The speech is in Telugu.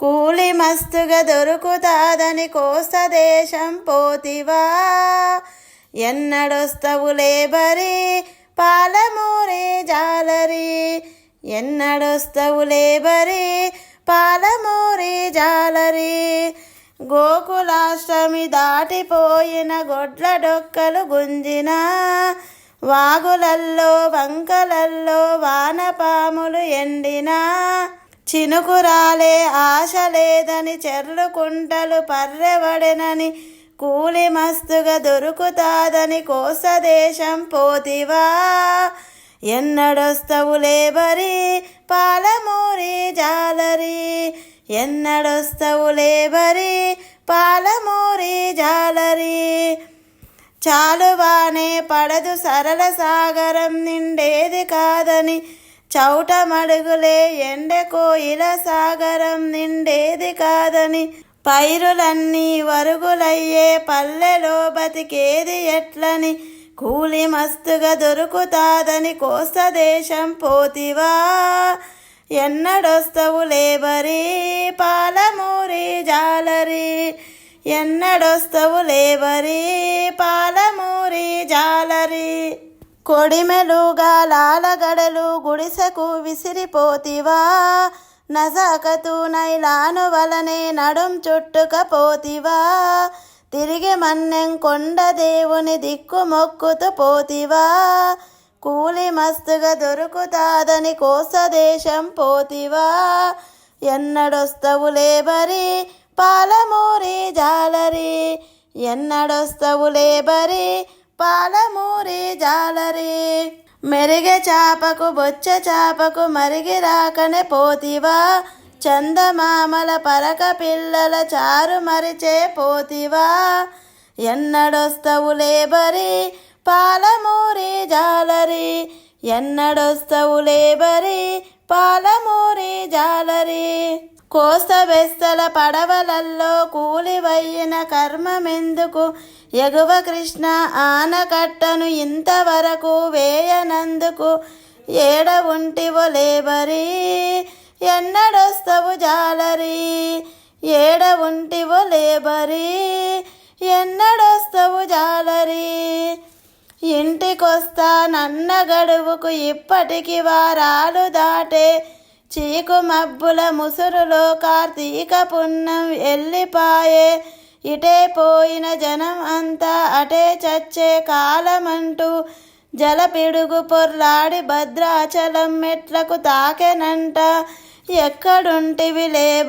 కూలి మస్తుగా దొరుకుతాదని కోస్త దేశం పోతివా. ఎన్నడొస్తవు లేబరి పాలమూరి జాలరి. ఎన్నడొస్తవు లేబరి పాలమూరి జాలరి. గోకులాష్టమి దాటిపోయిన గొడ్ల డొక్కలు గుంజిన. వాగులల్లో వంకలల్లో వానపాములు ఎండినా. చినుకురాలే ఆశ లేదని చెర్లు కుంటలు పర్రెవడెనని కూలి మస్తుగా దొరుకుతాదని కోస దేశం పోతివా. ఎన్నడొస్తవు లేబరి పాలమూరి జాలరి. ఎన్నడొస్తవు లేబరి పాలమూరి జాలరి. చాలువానే పడదు సరళ సాగరం నిండేది కాదని చౌట మడుగులే ఎండ ఇలా సాగరం నిండేది కాదని పైరులన్నీ వరుగులయ్యే పల్లెలో బతికేది ఎట్లని? కూలి మస్తుగా దొరుకుతాదని కోస్త దేశం పోతివా? ఎన్నడొస్తవు లేబరి? పాలమూరి జాలరి. ఎన్నడొస్తవు లేబరి? పాలమూరి జాలరి. కొడిమెలుగా లాలగడలు గుడిసెకు విసిరిపోతివా? నజాకతు నైలాను వలనే నడుం చుట్టుకపోతివా? తిరిగి మన్నెం కొండ దేవుని దిక్కు మొక్కుతూ పోతివా? కూలి మస్తుగా దొరుకుతాదని కోస దేశం పోతివా? ఎన్నడొస్తవు లేబరి పాలమూరి జాలరి. ఎన్నడొస్తవు లేబరి పాలమూరి మెరిగె చాపకు బొచ్చ చాపకు మరిగి రాకనే పోతివా. చందమామల పరక పిల్లల చారు మరిచే పోతివా. ఎన్నడొస్తవు లేబరి పాలమూరి జాలరి. ఎన్నడొస్తవు లేబరి పాలమూరి జాలరి. కోస్త బెస్తల పడవలల్లో కూలివయ్యిన కర్మమెందుకు ఎగువ కృష్ణ ఆనకట్టను ఇంతవరకు వేయనందుకు ఏడ ఉంటివో లేబరి ఎన్నడొస్తవు జాలరి? ఏడ ఉంటివో లేబరి ఎన్నడొస్తవు జాలరి? ఇంటికొస్తా నన్న గడువుకు ఇప్పటికి వారాలు దాటే చీకు మబ్బుల ముసురులో కార్తీక పున్నం వెళ్ళిపాయే ఇటే పోయిన జనం అంతా అటే చచ్చే కాలమంటూ జలపిడుగు పొర్లాడి భద్రాచలం మెట్లకు తాకెనంట. ఎక్కడుంటివి లే